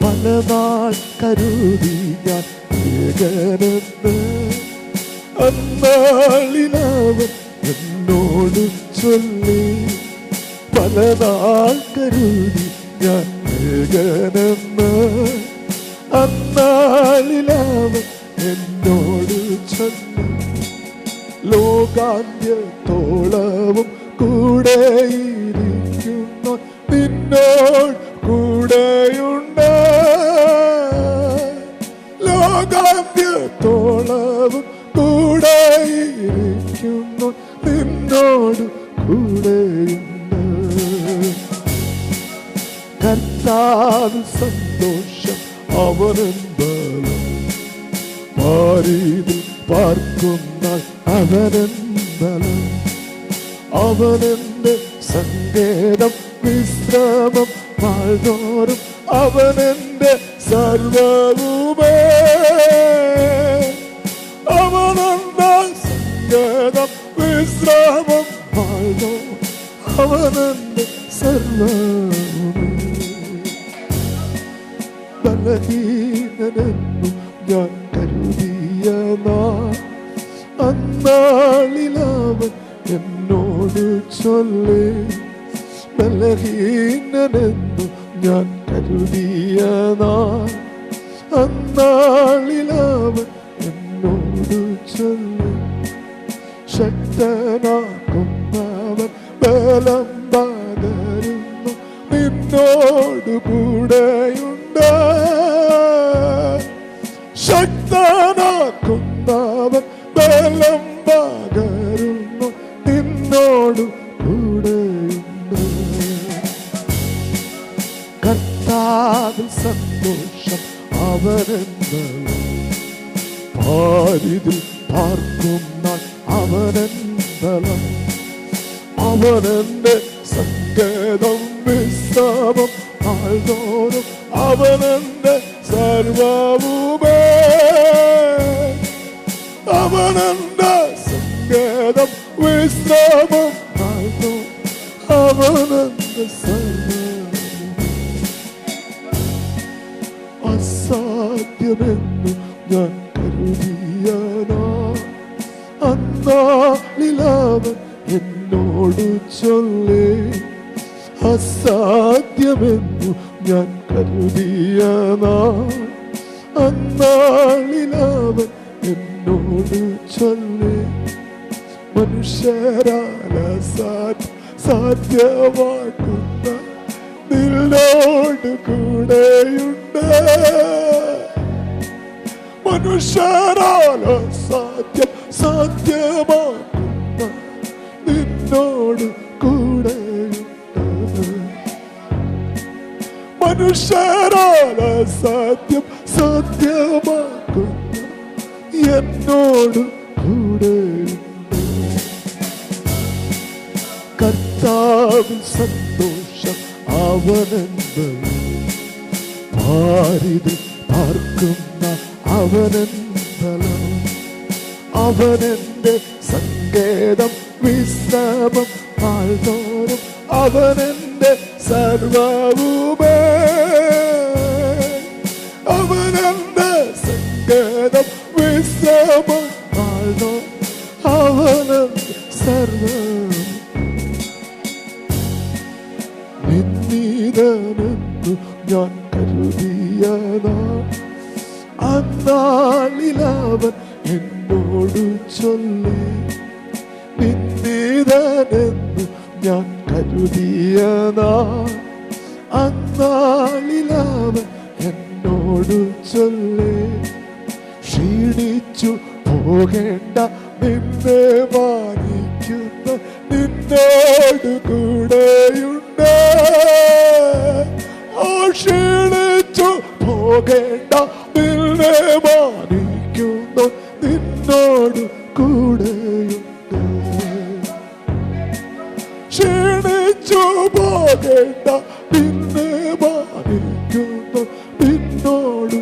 പലനാൾ കരുതി ഞാൻ ഏകനെന്ന് അന്നാളിലവൻ എന്നോട് ചൊല്ലി. പലനാൾ കരുതി ഞാൻ ഏകനെന്ന് അന്നാളിലവൻ എന്നോട് ചൊല്ലി. ലോകാന്ത്യത്തോളവും കൂടെയിരിക്കുന്നു ലോകാന്ത്യത്തോളവും കൂടെയിരിക്കുന്നു നിന്നോട് കൂടെയുണ്ട് കർത്താവ് സന്തോഷം അവനെന്താലും മാറിയത് പാർക്കുന്ന അവനെന്തലം അവനെന്റെ സങ്കേതം വിശ്രമം പാഴ്തോറും അവനെന്റെ സർവവുമേ. അന്നാളിലവൻ കർത്താവിൽ സന്തോഷം അവനെന്നല്ലോ പാരിതിൽ പാർക്കുന്ന അവനെന്തലം അവനെന്റെ സങ്കേതം വിശ്രമം ആൾതോറും അവനെന്റെ സർവവുമേ. അവനെന്റെ സങ്കേതം വിശ്രമം ആൾതോറും അവനെന്റെ സർവവുമേ അസാധ്യമെന്നു ഞാൻ കരുതിയനോ. അന്നാ ലീലാവൻ എന്നോട് ചൊല്ലേ അസാധ്യമെന്നു ഞാൻ കരുതിയനാ. ലീലാവൻ എന്നോട് ചൊല്ലേ മനുഷ്യരാല സാധ്യ സാധ്യമാക്കുന്ന നിന്നോട് കൂടെയുണ്ട്. മനുഷ്യരാല സാധ്യം സാധ്യമാക്കുന്ന നിന്നോട് കൂടെയുണ്ട് മനുഷ്യരാല സാധ്യം സാധ്യമാക്കുന്ന എന്നോട് കൂടെയുണ്ട് കർത്താവിൽ സന്തോഷം അവനെന്ന് ഭാരിതിൽ പാർക്കുന്ന അവനെന്തലം? അവനെന്റെ സങ്കേതം വിശ്രമം ആൾതോറും അവനെന്റെ സർവവുമേ. അവനെന്റെ സങ്കേതം വിശ്രമം ആൾതോ അവനെന്റെ സർവവും എന്നോട് ചൊല്ലി നിന്നീതനെന്നു ഞാൻ കരുതിയതാ അന്നാളിലവൻ എന്നോട് ചൊല്ലി ക്ഷീണിച്ചു പോകേണ്ട നിന്നെ മാനിക്കുന്ന നിന്നോട് കൂടെയുണ്ട്. ആ പോകേണ്ട നിന്നെ മാനിക്കുന്നു നിന്നോട് കൂടെയുണ്ട്. ക്ഷീണിച്ചു പോകേണ്ട പിന്നെ നിന്നോട്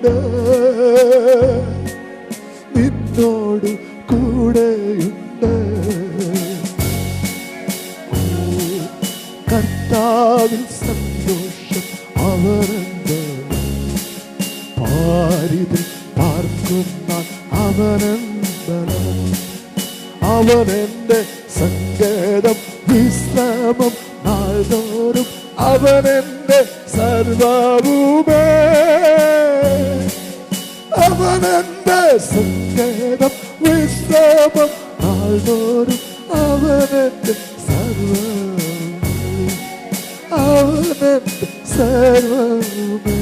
കൂടെയുണ്ട് നിന്നോട് കൂടെയുണ്ട് കർത്താവിൽ സന്തോഷം അവരെന്ത് പാരിതിൽ പാർക്കുന്ന അവനെന്തനം അവനെന്റെ സങ്കേതം വിശ്രമം നാൾതോറും അവനെന്റെ അവനെന്റെ സങ്കേതം വിശ്രമം ആൾതോറും അവനെന്റെ സർവ അവനെന്റെ സർവമേ